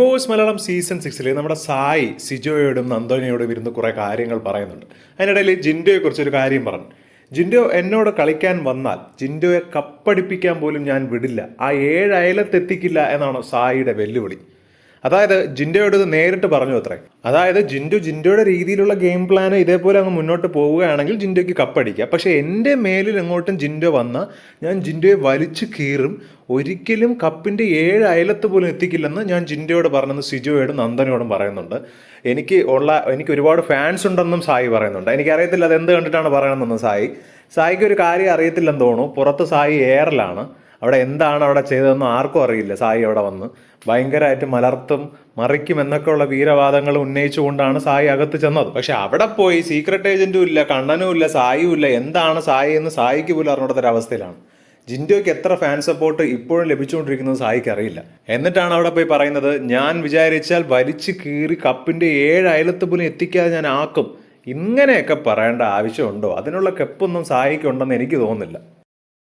Boss Malayalam season സിക്സിൽ നമ്മുടെ സായി സിജോയോടും നന്ദോനയോടും ഇരുന്ന് കുറേ കാര്യങ്ങൾ പറയുന്നുണ്ട്. അതിനിടയിൽ ജിൻഡോയെക്കുറിച്ച് ഒരു കാര്യം പറഞ്ഞു. ജിൻഡോ എന്നോട് കളിക്കാൻ വന്നാൽ ജിൻഡോയെ കപ്പടിപ്പിക്കാൻ പോലും ഞാൻ വിടില്ല. ആ ഏഴ് അയലത്തെത്തിക്കില്ല എന്നാണ് സായിയുടെ വെല്ലുവിളി. അതായത് ജിൻഡോയോട് ഇത് നേരിട്ട് പറഞ്ഞു അത്രേ. അതായത് ജിൻഡു ജിൻഡോയുടെ രീതിയിലുള്ള ഗെയിം പ്ലാൻ ഇതേപോലെ അങ്ങ് മുന്നോട്ട് പോവുകയാണെങ്കിൽ ജിൻഡോയ്ക്ക് കപ്പടിക്കുക പക്ഷേ എന്റെ മേലിൽ എങ്ങോട്ടും ജിൻഡോ വന്ന ഞാൻ ജിൻഡോയെ വലിച്ചു കീറും. ഒരിക്കലും കപ്പിന്റെ ഏഴ് അയലത്ത് പോലും എത്തിക്കില്ലെന്ന് ഞാൻ ജിൻഡോയോട് പറഞ്ഞെന്ന് സിജോയോടും നന്ദനയോടും പറയുന്നുണ്ട്. എനിക്ക് ഉള്ള എനിക്ക് ഒരുപാട് ഫാൻസ് ഉണ്ടെന്നും സായി പറയുന്നുണ്ട്. എനിക്കറിയത്തില്ല അത് എന്ത് കണ്ടിട്ടാണ് പറയണമെന്നൊന്നും സായി. സായിക്ക് ഒരു കാര്യം അറിയത്തില്ലെന്ന് തോന്നുന്നു. പുറത്ത് സായി എയറിലാണ് അവിടെ എന്താണ് അവിടെ ചെയ്തതെന്ന് ആർക്കും അറിയില്ല. സായി അവിടെ വന്ന്. ഭയങ്കരമായിട്ട് മലർത്തും മറിക്കും എന്നൊക്കെയുള്ള വീരവാദങ്ങൾ ഉന്നയിച്ചുകൊണ്ടാണ് സായി അകത്ത് ചെന്നത്. പക്ഷെ അവിടെ പോയി സീക്രട്ട് ഏജന്റും ഇല്ല കണ്ണനും ഇല്ല സായിയും ഇല്ല. എന്താണ് സായി എന്ന് സായിക്ക് പോലും അറിഞ്ഞിടത്തൊരവസ്ഥയിലാണ് ജിൻഡോയ്ക്ക് എത്ര ഫാൻ സപ്പോർട്ട് ഇപ്പോഴും ലഭിച്ചുകൊണ്ടിരിക്കുന്നത് സായിക്ക് അറിയില്ല. എന്നിട്ടാണ് അവിടെ പോയി പറയുന്നത് ഞാൻ വിചാരിച്ചാൽ വലിച്ചു കീറി കപ്പിന്റെ ഏഴ് അയലത്ത് പോലും എത്തിക്കാതെ ഞാൻ ആക്കും. ഇങ്ങനെയൊക്കെ പറയേണ്ട ആവശ്യമുണ്ടോ? അതിനുള്ള കെപ്പൊന്നും സായിക്കുണ്ടെന്ന് എനിക്ക് തോന്നുന്നില്ല.